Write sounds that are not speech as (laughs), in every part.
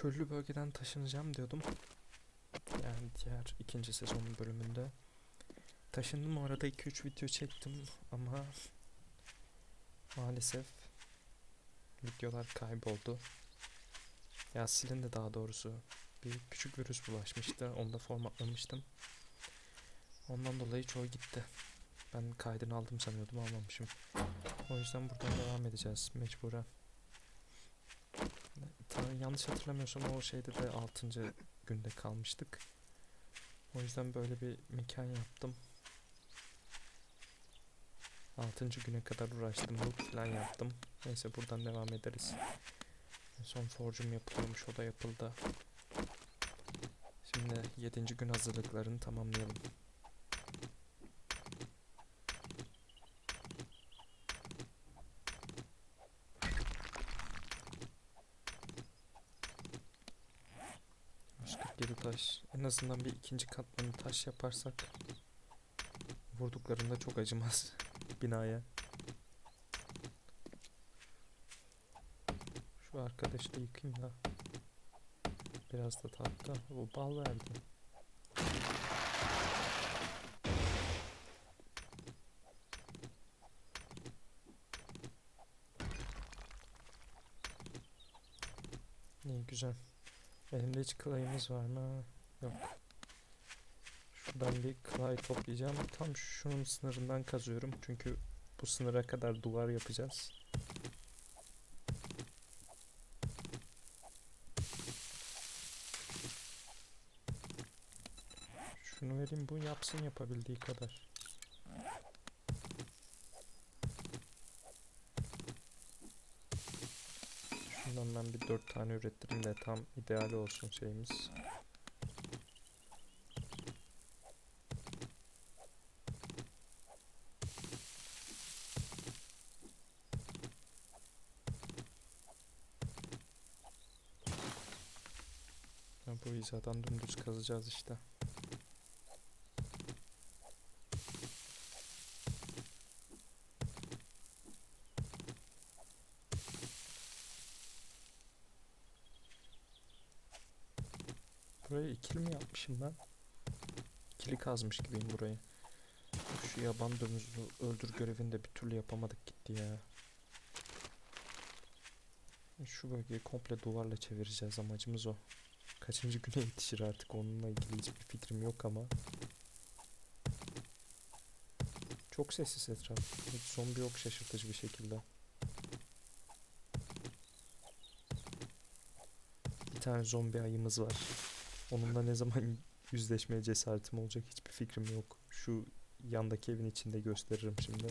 çöllü bölgeden taşınacağım diyordum. Yani diğer ikinci sezonun bölümünde. Taşındım o arada 2-3 video çektim ama maalesef videolar kayboldu. Ya silindi daha doğrusu. Bir küçük virüs bulaşmıştı. Onu da formatlamıştım. Ondan dolayı çoğu gitti. Ben kaydını aldım sanıyordum almamışım. O yüzden buradan devam edeceğiz mecburen. Yanlış hatırlamıyorsam o şeyde de 6. günde kalmıştık. O yüzden böyle bir mekan yaptım. 6. güne kadar uğraştım, loot falan yaptım. Neyse buradan devam ederiz. En son forcum yapılıyormuş, o da yapıldı. Şimdi 7. gün hazırlıklarını tamamlayalım. Geri taş. En azından bir ikinci katmanı taş yaparsak vurduklarında çok acımaz (laughs) binaya. Şu arkadaşı da yıkayım da. Biraz da tahta. O bal verdi. Güzel. Elimde hiç klayımız var mı? Yok. Şuradan bir clay toplayacağım. Tam şunun sınırından kazıyorum. Çünkü bu sınıra kadar duvar yapacağız. Şunu vereyim bu yapsın yapabildiği kadar. Şundan ben bir dört tane ürettireyim de tam ideal olsun şeyimiz. Bu hizadan dümdüz kazacağız işte. İkili mi yapmışım ben? İkili kazmış gibiyim burayı. Şu yaban domuzunu öldür görevini de bir türlü yapamadık gitti ya. Şu bölgeyi komple duvarla çevireceğiz amacımız o. Kaçıncı güne yetişir artık onunla ilgili hiçbir fikrim yok ama. Çok sessiz etraf. Hiç zombi yok şaşırtıcı bir şekilde. Bir tane zombi ayımız var. Onunla ne zaman (laughs) yüzleşmeye cesaretim olacak hiçbir fikrim yok. Şu yandaki evin içinde gösteririm şimdi.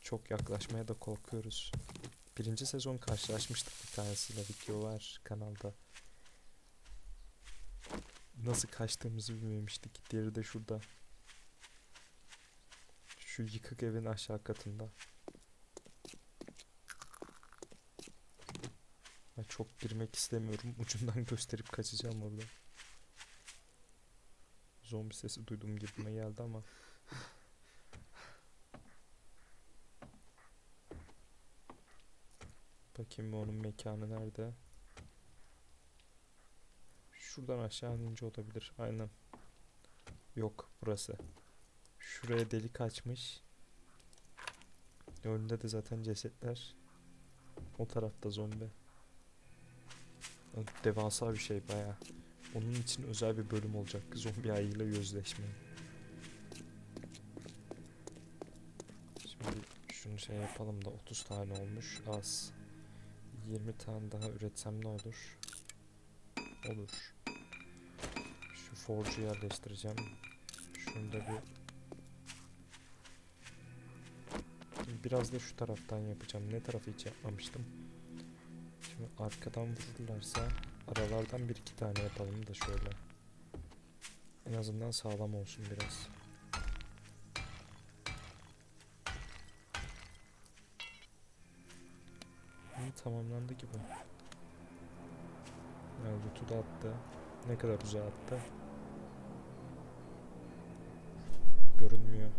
Çok yaklaşmaya da korkuyoruz. Birinci sezon karşılaşmıştık bir tanesiyle video var kanalda. Nasıl kaçtığımızı bilmemiştik. Diğeri de şurada. Şu yıkık evin aşağı katında. Çok girmek istemiyorum. (laughs) Ucundan gösterip kaçacağım orada. Zombi sesi duyduğum gibime geldi ama. Bakayım onun mekanı nerede? Şuradan aşağı inince olabilir. Aynen. Yok burası. Şuraya delik açmış. Önünde de zaten cesetler. O tarafta zombi. O Devasa bir şey baya. Onun için özel bir bölüm olacak. (laughs) Zombi ayıyla yüzleşme. Şimdi şunu şey yapalım da 30 tane olmuş. Az. 20 tane daha üretsem ne olur? Olur. Şu forge'u yerleştireceğim. Şunu da bir Biraz da şu taraftan yapacağım. Ne tarafı hiç yapmamıştım. Şimdi arkadan vururlarsa aralardan bir iki tane yapalım da şöyle. En azından sağlam olsun biraz. İyi tamamlandı gibi. Yani Rutu da attı. Ne kadar uzağa attı? Görünmüyor.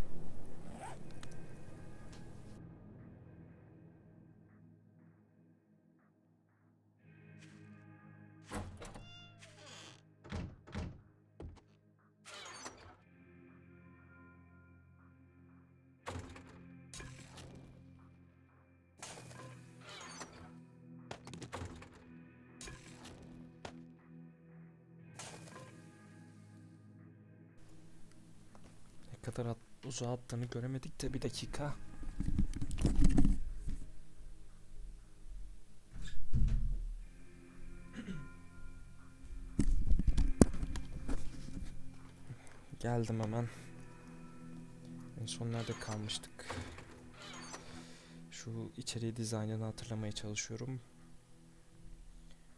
Kadar at, uzağa attığını göremedik de bir dakika. Geldim hemen. En son nerede kalmıştık? Şu içeriği dizaynını hatırlamaya çalışıyorum.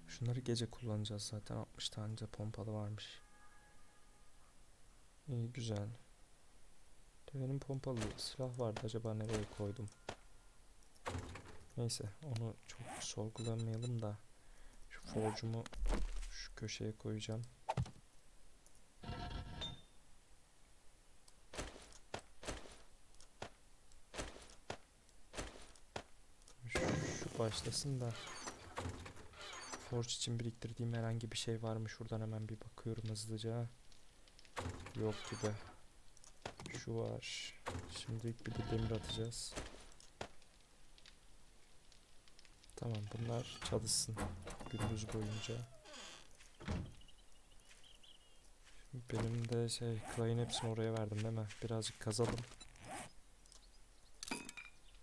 Şunları gece kullanacağız zaten. 60 tane de pompalı varmış. İyi güzel. Benim pompalı silah vardı. Acaba nereye koydum? Neyse onu çok sorgulamayalım da şu forcumu şu köşeye koyacağım. Şu başlasın da Forge için biriktirdiğim herhangi bir şey var mı? Şuradan hemen bir bakıyorum hızlıca. Yok gibi. Şu var. Şimdilik bir de demir atacağız. Tamam bunlar çalışsın gündüz boyunca. Şimdi benim de şey Clay'in hepsini oraya verdim değil mi? Birazcık kazalım.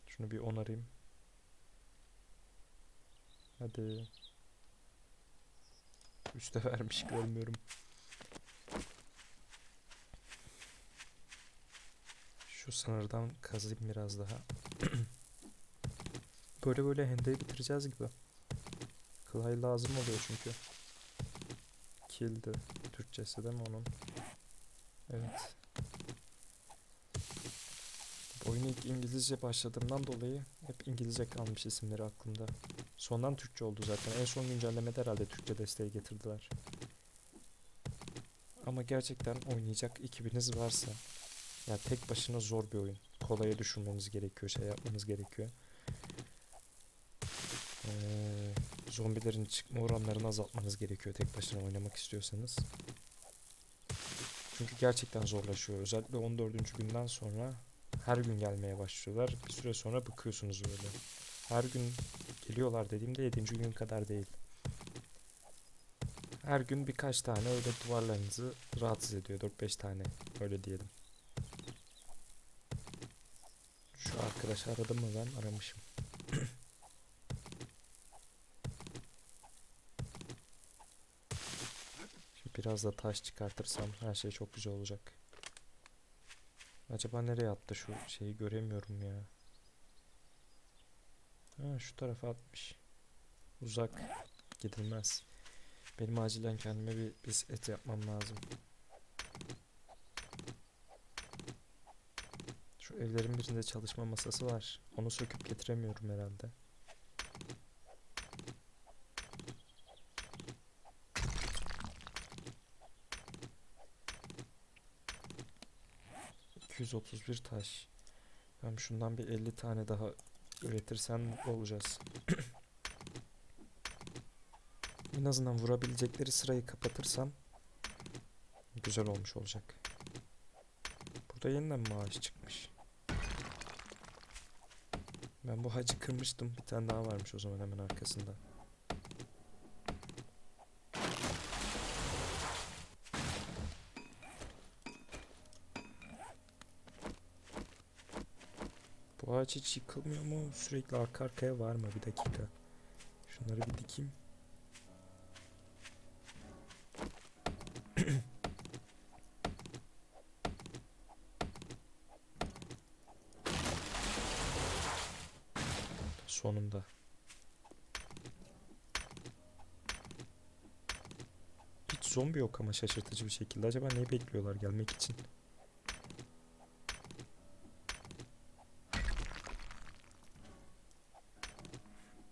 Şunu bir onarayım. Hadi. Üste vermiş görmüyorum. Şu sınırdan kazayım biraz daha. (clears throat) böyle böyle hendeyi bitireceğiz gibi. Clay lazım oluyor çünkü. Kill'di. Türkçesi değil mi onun? Evet. Oyuna ilk İngilizce başladığımdan dolayı hep İngilizce kalmış isimleri aklımda. Sondan Türkçe oldu zaten. En son güncellemede herhalde Türkçe desteği getirdiler. Ama gerçekten oynayacak ekibiniz varsa ya tek başına zor bir oyun. Kolaya düşünmeniz gerekiyor, şey yapmanız gerekiyor. Ee, zombilerin çıkma oranlarını azaltmanız gerekiyor tek başına oynamak istiyorsanız. Çünkü gerçekten zorlaşıyor. Özellikle 14. günden sonra her gün gelmeye başlıyorlar. Bir süre sonra bıkıyorsunuz böyle. Her gün geliyorlar dediğimde 7. gün kadar değil. Her gün birkaç tane öyle duvarlarınızı rahatsız ediyor. 4-5 tane öyle diyelim. Şu arkadaşı aradım mı ben? Aramışım. (clears throat) Biraz da taş çıkartırsam her şey çok güzel olacak. Acaba nereye attı şu şeyi göremiyorum ya. Ha şu tarafa atmış. Uzak gidilmez. Benim acilen kendime bir bisiklet yapmam lazım. Evlerin birinde çalışma masası var. Onu söküp getiremiyorum herhalde. ...231 taş. Ben şundan bir 50 tane daha üretirsem mutlu olacağız. (clears throat) en azından vurabilecekleri sırayı kapatırsam... ...güzel olmuş olacak. Burada yeniden maaş çıkmış. Ben bu hacı kırmıştım. Bir tane daha varmış o zaman hemen arkasında. Bu ağaç hiç yıkılmıyor mu? Sürekli arka arkaya var mı? Bir dakika. Şunları bir dikeyim. Sonunda. Hiç zombi yok ama şaşırtıcı bir şekilde. Acaba neyi bekliyorlar gelmek için?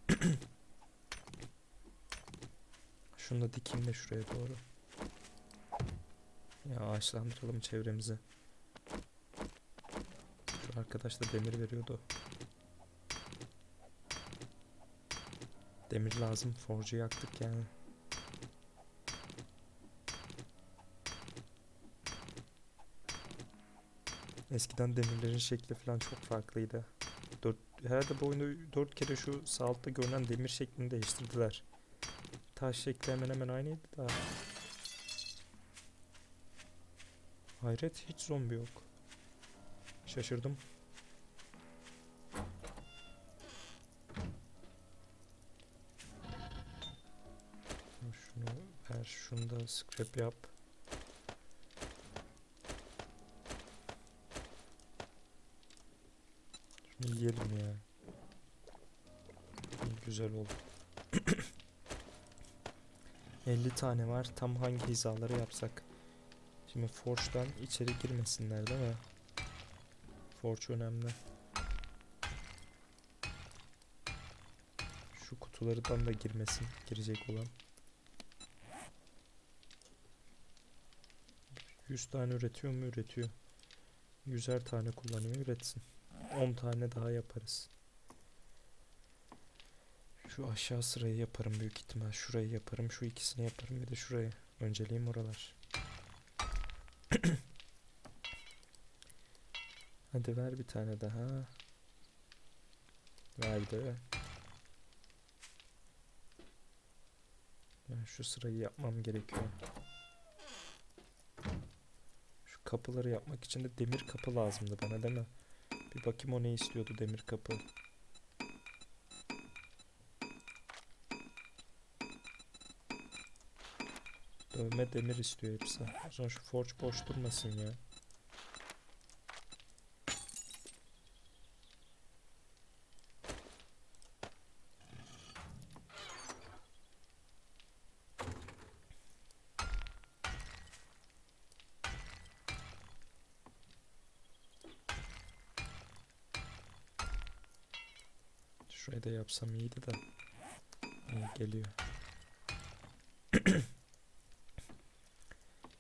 (clears throat) Şunu da dikeyim de şuraya doğru. Ya ağaçlandıralım çevremizi. Şu arkadaş da demir veriyordu. Demir lazım. Forge'u yaktık yani. Eskiden demirlerin şekli falan çok farklıydı. Dört, herhalde bu oyunda dört kere şu sağ görünen demir şeklini değiştirdiler. Taş şekli hemen hemen aynıydı da. Hayret hiç zombi yok. Şaşırdım. Şunu ver, şunu da scrap yap. Yiyelim ya. Güzel oldu. (clears throat) 50 tane var. Tam hangi hizaları yapsak? Şimdi Forge'dan içeri girmesinler değil mi? Forge önemli. Şu kutulardan da girmesin. Girecek olan. 100 tane üretiyor mu? Üretiyor. 100'er tane kullanıyor. Üretsin. 10 tane daha yaparız. Şu aşağı sırayı yaparım büyük ihtimal. Şurayı yaparım. Şu ikisini yaparım. Bir de şurayı. Önceliğim oralar. (clears throat) Hadi ver bir tane daha. Verdi. Ben şu sırayı yapmam gerekiyor. Şu kapıları yapmak için de demir kapı lazımdı bana değil mi? Bir bakayım o ne istiyordu demir kapı. Dövme demir istiyor hepsi. O zaman şu forge boş durmasın ya. Da yapsam iyiydi de. İyi geliyor. (clears throat)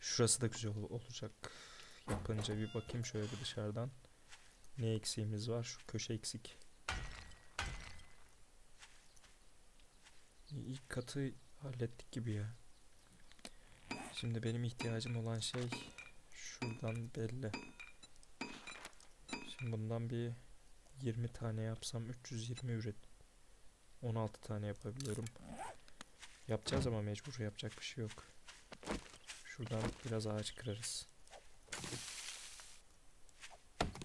Şurası da güzel ol- olacak. Yapınca bir bakayım şöyle bir dışarıdan. Ne eksiğimiz var? Şu köşe eksik. İlk katı hallettik gibi ya. Şimdi benim ihtiyacım olan şey şuradan belli. Şimdi bundan bir 20 tane yapsam 320 üret. 16 tane yapabiliyorum. Yapacağız ama mecbur yapacak bir şey yok. Şuradan biraz ağaç kırarız.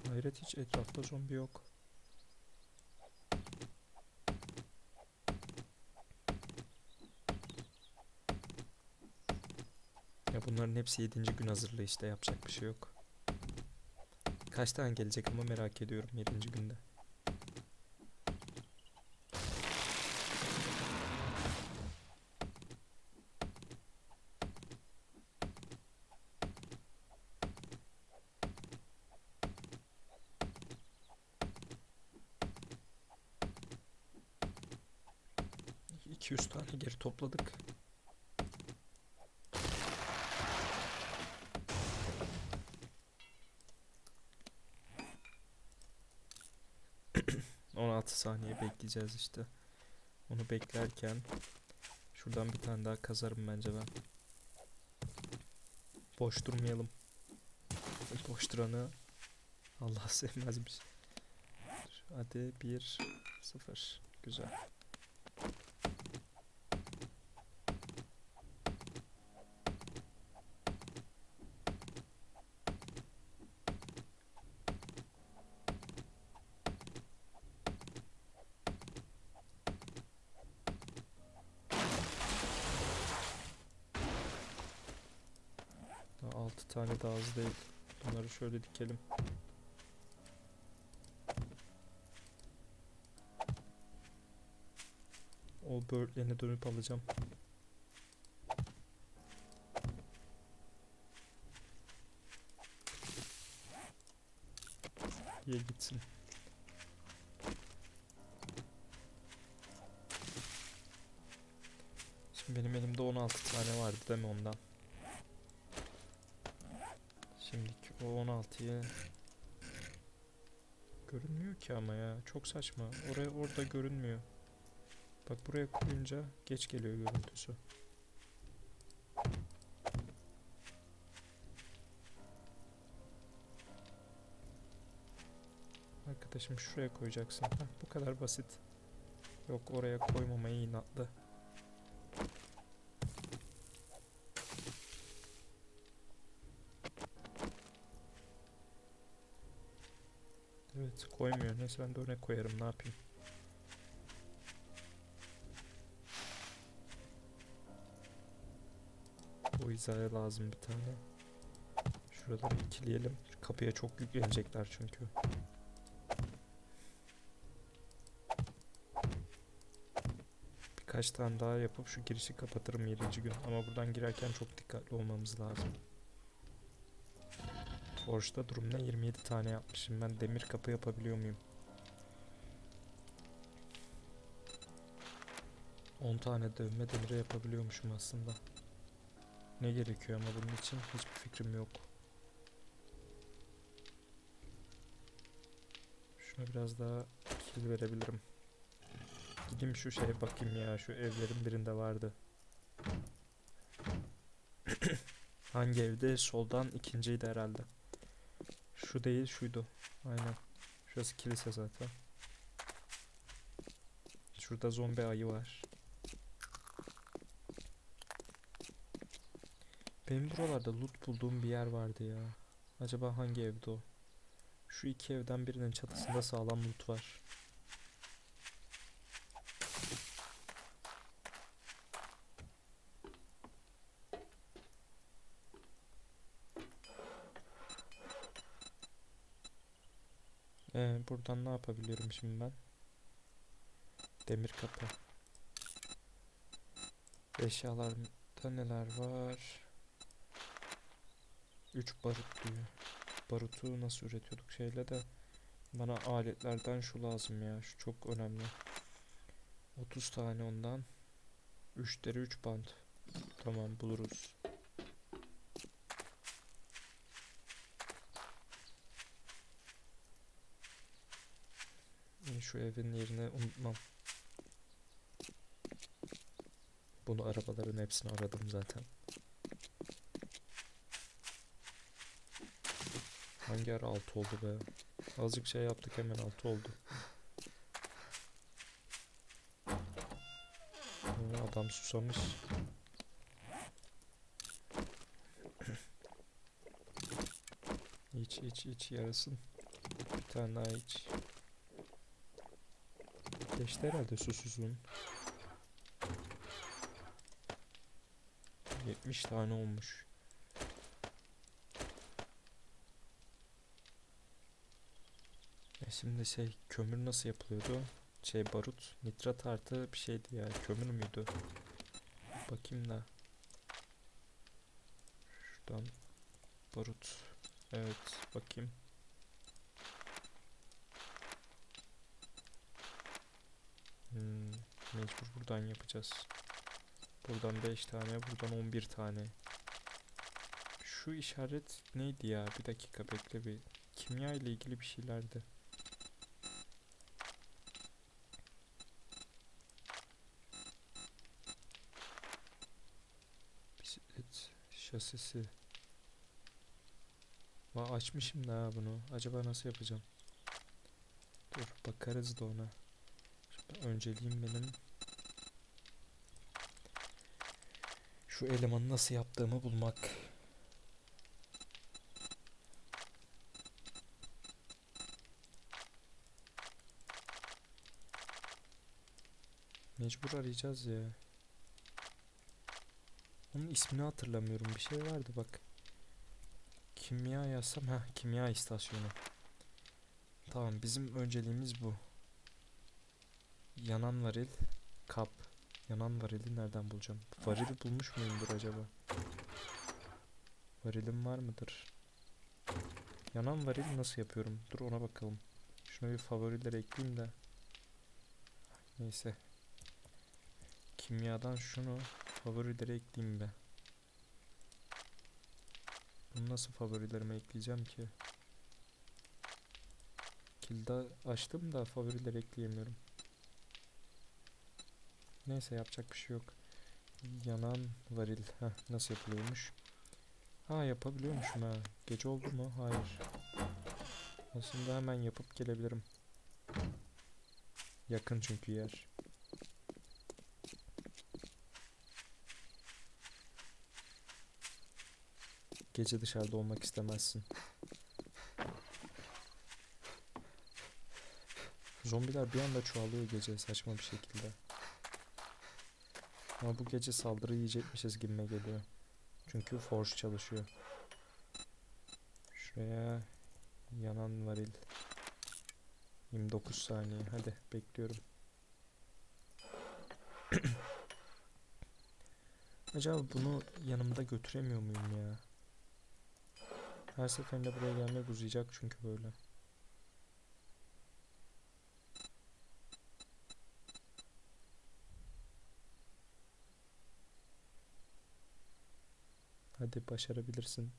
Hayret hiç etrafta zombi yok. Ya bunların hepsi 7. gün hazırlığı işte yapacak bir şey yok. Kaç tane gelecek ama merak ediyorum 7. günde. İki yüz tane geri topladık. (clears throat) Altı saniye bekleyeceğiz işte. Onu beklerken şuradan bir tane daha kazarım bence ben. Boş durmayalım. Boş duranı Allah (laughs) sevmezmiş. Hadi bir sıfır. Güzel. Daha 6 tane daha az değil. Bunları şöyle dikelim. O böğürtlerine dönüp alacağım. Ye gitsin. Şimdi benim elimde 16 tane vardı değil mi ondan? Şimdiki o 16'yı görünmüyor ki ama ya. Çok saçma. Oraya orada görünmüyor. Bak buraya koyunca geç geliyor görüntüsü. Arkadaşım şuraya koyacaksın. Heh, bu kadar basit. Yok oraya koymamayı inatlı. Evet koymuyor. Neyse ben de örnek koyarım ne yapayım. Bu hizaya lazım bir tane. Şuraları ikileyelim. Kapıya çok yüklenecekler çünkü. Birkaç tane daha yapıp şu girişi kapatırım 7. gün. Ama buradan girerken çok dikkatli olmamız lazım. Forge'da durum ne? 27 tane yapmışım. Ben demir kapı yapabiliyor muyum? 10 tane dövme demire yapabiliyormuşum aslında. Ne gerekiyor ama bunun için hiçbir fikrim yok. Şuna biraz daha kill verebilirim. Gideyim şu şeye bakayım ya. Şu evlerin birinde vardı. (coughs) Hangi evde? Soldan ikinciydi herhalde. Şu değil şuydu. Aynen. Şurası kilise zaten. Şurada zombi ayı var. Benim buralarda loot bulduğum bir yer vardı ya. Acaba hangi evde o? Şu iki evden birinin çatısında sağlam loot var. Ee, buradan ne yapabiliyorum şimdi ben? Demir kapı. Eşyalarda neler var? 3 barut diyor. Barutu nasıl üretiyorduk şeyle de bana aletlerden şu lazım ya. Şu çok önemli. 30 tane ondan. 3 deri 3 bant. Tamam buluruz. Şu evin yerini unutmam. Bunu arabaların hepsini aradım zaten. Hangi ara 6 oldu be? Azıcık şey yaptık hemen 6 oldu. Adam susamış. İç iç iç yarasın. Bir tane daha iç. Geçti herhalde susuzluğun. 70 tane olmuş. E şimdi şey kömür nasıl yapılıyordu? Şey barut nitrat artı bir şeydi ya kömür müydü? Bakayım da. Şuradan barut. Evet bakayım. Mecbur buradan yapacağız. Buradan 5 tane, buradan 11 tane. Şu işaret neydi ya? Bir dakika bekle bir. Kimya ile ilgili bir şeylerdi. Bisiklet şasisi. Va açmışım da bunu. Acaba nasıl yapacağım? Dur bakarız da ona. Önceliğim benim şu elemanı nasıl yaptığımı bulmak. Mecbur arayacağız ya. Onun ismini hatırlamıyorum. Bir şey vardı bak. Kimya yazsam ha kimya istasyonu. Tamam bizim önceliğimiz bu. Yanan varil, kap. Yanan varili nereden bulacağım? Varili bulmuş muyumdur acaba? Varilim var mıdır? Yanan varil nasıl yapıyorum? Dur ona bakalım. Şuna bir favorilere ekleyeyim de. Neyse. Kimyadan şunu favorilere ekleyeyim be. Bunu nasıl favorilerime ekleyeceğim ki? Kilda açtım da favorileri ekleyemiyorum. Neyse yapacak bir şey yok. Yanan varil. Heh, nasıl yapılıyormuş? Ha yapabiliyormuşum ha. Gece oldu mu? Hayır. Aslında hemen yapıp gelebilirim. Yakın çünkü yer. Gece dışarıda olmak istemezsin. Zombiler bir anda çoğalıyor gece saçma bir şekilde. Ama bu gece saldırı yiyecekmişiz gibime geliyor. Çünkü Forge çalışıyor. Şuraya yanan varil. 29 saniye. Hadi bekliyorum. (clears throat) Acaba bunu yanımda götüremiyor muyum ya? Her seferinde buraya gelmek uzayacak çünkü böyle. Hadi başarabilirsin.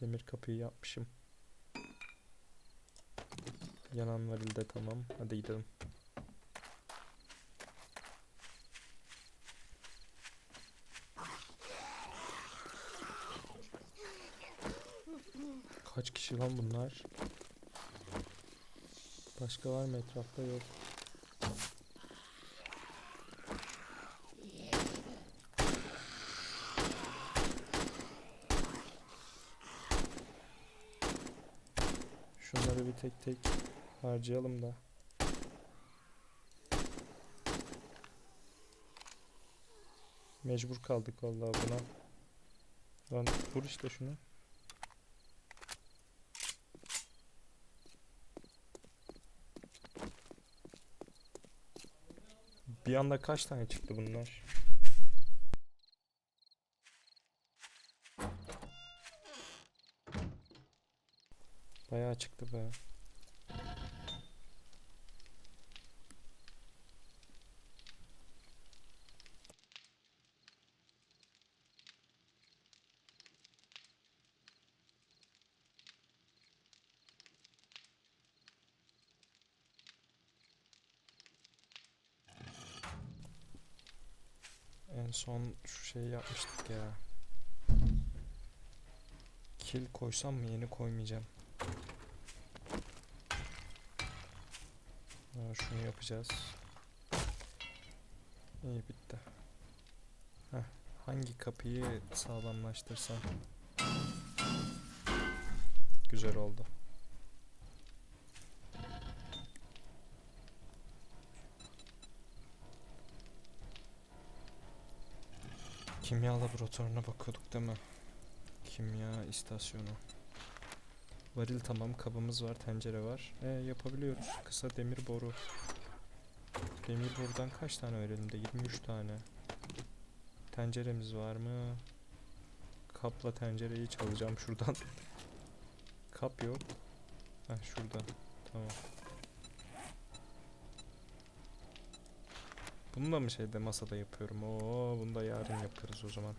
Demir kapıyı yapmışım. Yanan varil de tamam. Hadi gidelim. Kaç kişi lan bunlar? Başka var mı etrafta? Yok. Bir tek tek harcayalım da. Mecbur kaldık vallahi buna. Lan vur işte şunu. Bir anda kaç tane çıktı bunlar? Bayağı çıktı be. En son şu şeyi yapmıştık ya. Kill koysam mı yeni koymayacağım. Ha, şunu yapacağız. İyi bitti. Heh, hangi kapıyı sağlamlaştırsam güzel oldu. Kimya laboratuvarına bakıyorduk değil mi? Kimya istasyonu. Varil tamam, kabımız var, tencere var. E yapabiliyoruz. Kısa demir boru. Demir borudan kaç tane var elimde? 23 tane. Tenceremiz var mı? Kapla tencereyi çalacağım şuradan. (laughs) Kap yok. Heh şurada. Tamam. Bunu da mı şeyde masada yapıyorum? Oo, bunu da yarın yaparız o zaman.